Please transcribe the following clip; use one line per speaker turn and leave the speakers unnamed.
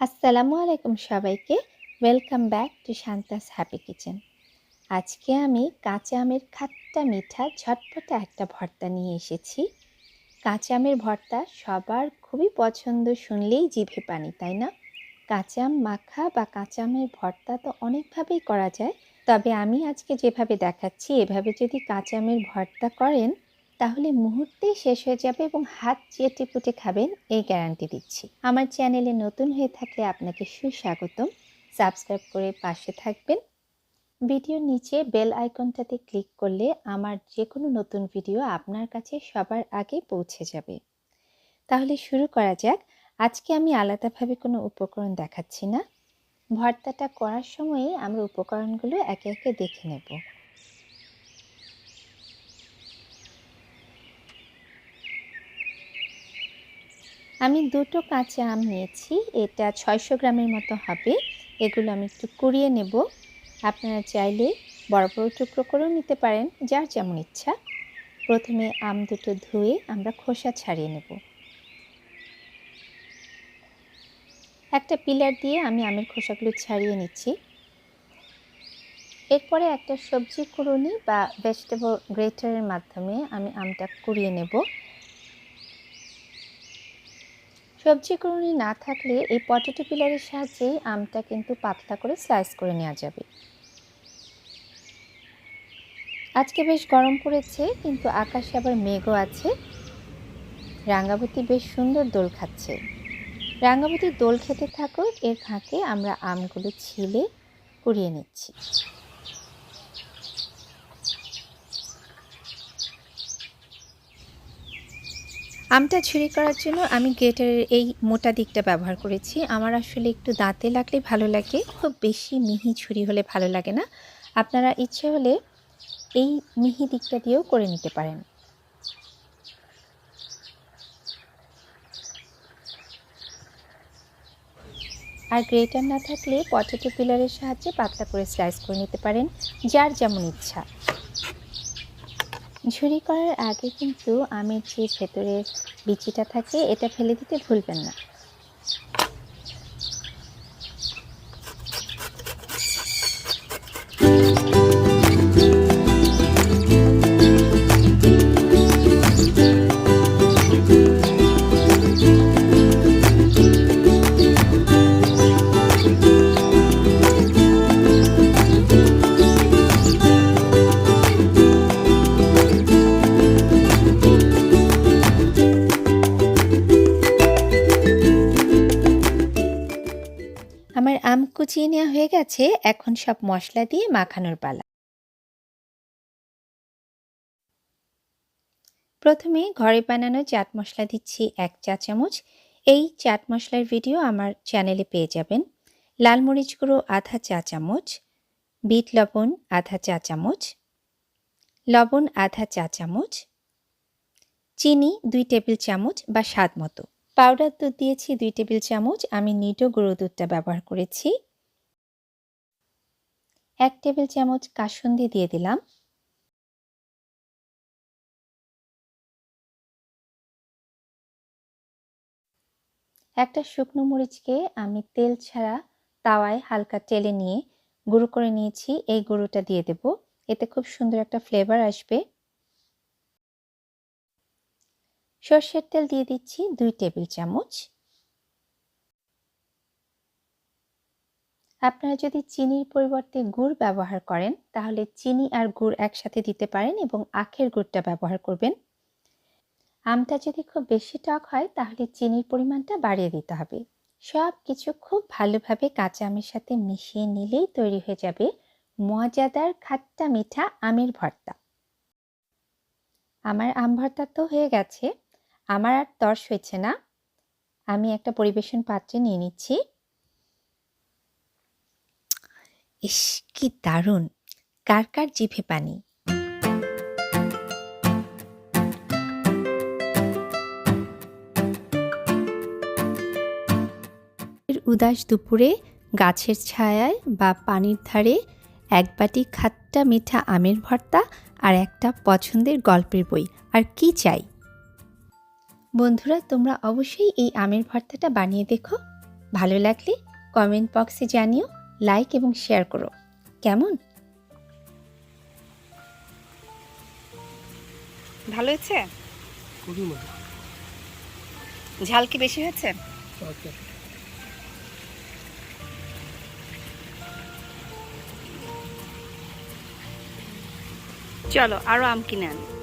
আসসালামু আলাইকুম সবাইকে। Welcome back to Shanta's happy kitchen আজকে আমি কাঁচা আমের খাট্টা মিঠা ঝটপটা একটা ভর্তা নিয়ে এসেছি। কাঁচা আমের ভর্তা সবার খুবই পছন্দ শুনলেই জিভে পানি, তাই না? কাঁচা আম মাখা বা কাঁচা আমের ভর্তা তো অনেকভাবেই করা যায়। তবে আমি আজকে যেভাবে দেখাচ্ছি, এভাবে যদি কাঁচা আমের ভর্তা করেন তাহলে মুহূর্তেই শেষ হয়ে যাবে এবং হাত চেটে পুটে খাবেন, এই গ্যারান্টি দিচ্ছি। আমার চ্যানেলে নতুন হয়ে থাকলে আপনাকে সুস্বাগতম। সাবস্ক্রাইব করে পাশে থাকবেন। ভিডিওর নিচে বেল আইকনটাতে ক্লিক করলে আমার যে কোনো নতুন ভিডিও আপনার কাছে সবার আগে পৌঁছে যাবে। তাহলে শুরু করা যাক। আজকে আমি আলাদাভাবে কোনো উপকরণ দেখাচ্ছি না। ভর্তাটা করার সময়ে আমরা উপকরণগুলো একে একে দেখে নেব। আমি দুটো কাঁচা আম নিয়েছি, এটা ছয়শো গ্রামের মতো হবে। এগুলো আমি একটু কুড়িয়ে নেব। আপনারা চাইলে বড় বড় টুকরো করেও নিতে পারেন, যার যেমন ইচ্ছা। প্রথমে আম দুটো ধুয়ে আমরা খোসা ছাড়িয়ে নেব। একটা পিলার দিয়ে আমি আমের খোসাগুলো ছাড়িয়ে নিচ্ছি। এরপরে একটা সবজি কুড়ুনি বা ভেজিটেবল গ্রেটারের মাধ্যমে আমি আমটা কুড়িয়ে নেব। সবজি কুড়ুনি না থাকলে এই পটেটো পিলারের সাহায্যেই আমটা কিন্তু পাতলা করে স্লাইস করে নেওয়া যাবে। আজকে বেশ গরম পড়েছে, কিন্তু আকাশে আবার মেঘও আছে। রাঙ্গাবতী বেশ সুন্দর দোল খাচ্ছে। রাঙ্গাবতী দোল খেতে থাকুক, এর ফাঁকে আমরা আমগুলো ছিলে কুড়িয়ে নিচ্ছি। আমটা ছুরি করার জন্য আমি গ্রেটারের এই মোটা দিকটা ব্যবহার করেছি। আমার আসলে একটু দাঁতে লাগলে ভালো লাগে, খুব বেশি মিহি ছুরি হলে ভালো লাগে না। আপনারা ইচ্ছে হলে এই মিহি দিকটা দিয়েও করে নিতে পারেন। আর গ্রেটার না থাকলে পটেটো পিলারের সাহায্যে পাতলা করে স্লাইস করে নিতে পারেন, যার যেমন ইচ্ছা। ঝুরি করার আগে কিন্তু আমের যে ভেতরের বিচিটা থাকে এটা ফেলে দিতে ভুলবেন না। কুচিয়ে নেওয়া হয়ে গেছে। এখন সব মশলা দিয়ে মাখানোর পালা। প্রথমে ঘরে বানানো চাট মশলা দিচ্ছি এক চা চামচ। এই চাট মশলার ভিডিও আমার চ্যানেলে পেয়ে যাবেন। লাল মরিচ গুঁড়ো আধা চা চামচ। বিট লবণ আধা চা চামচ। লবণ আধা চা চামচ। চিনি দুই টেবিল চামচ বা স্বাদ মতো। পাউডার দুধ দিয়েছি দুই টেবিল চামচ। আমি নিটো গুঁড়ো দুধটা ব্যবহার করেছি। এক টেবিল চামচ কাসুন্দি দিয়ে দিলাম। একটা শুকনো মরিচকে আমি তেল ছাড়া তাওয়ায় হালকা তেলে নিয়ে গুঁড়ো করে নিয়েছি। এই গুঁড়োটা দিয়ে দেব। এতে খুব সুন্দর একটা ফ্লেভার আসবে। সর্ষের তেল দিয়ে দিচ্ছি দুই টেবিল চামচ। আপনারা যদি চিনির পরিবর্তে গুড় ব্যবহার করেন, তাহলে চিনি আর গুড় একসাথে দিতে পারেন এবং আখের গুড়টা ব্যবহার করবেন। আমটা যদি খুব বেশি টক হয়, তাহলে চিনির পরিমাণটা বাড়িয়ে দিতে হবে। সব কিছু খুব ভালোভাবে কাঁচা আমের সাথে মিশিয়ে নিলেই তৈরি হয়ে যাবে মজাদার খাট্টা মিঠা আমের ভর্তা। আমার আম ভর্তা তো হয়ে গেছে, আমার আর তর্স হয়েছে না। আমি একটা পরিবেশন পাত্রে নিয়ে নিচ্ছি। ইস, কি দারুণ। কার কার জিভে পানি? উদাস দুপুরে গাছের ছায়ায় বা পানির ধারে এক বাটি খাট্টা মিঠা আমের ভর্তা আর একটা পছন্দের গল্পের বই। আর কি চাই? বন্ধুরা, তোমরা অবশ্যই এই আমের ভর্তাটা বানিয়ে দেখো। ভালো লাগলে কমেন্ট বক্সে জানিও। লাইক এবং শেয়ার করো। কেমন? ভালো হয়েছে?
খুবই মজা।
ঝাল কি বেশি হয়েছে? চলো আরও আম কিনে আনি।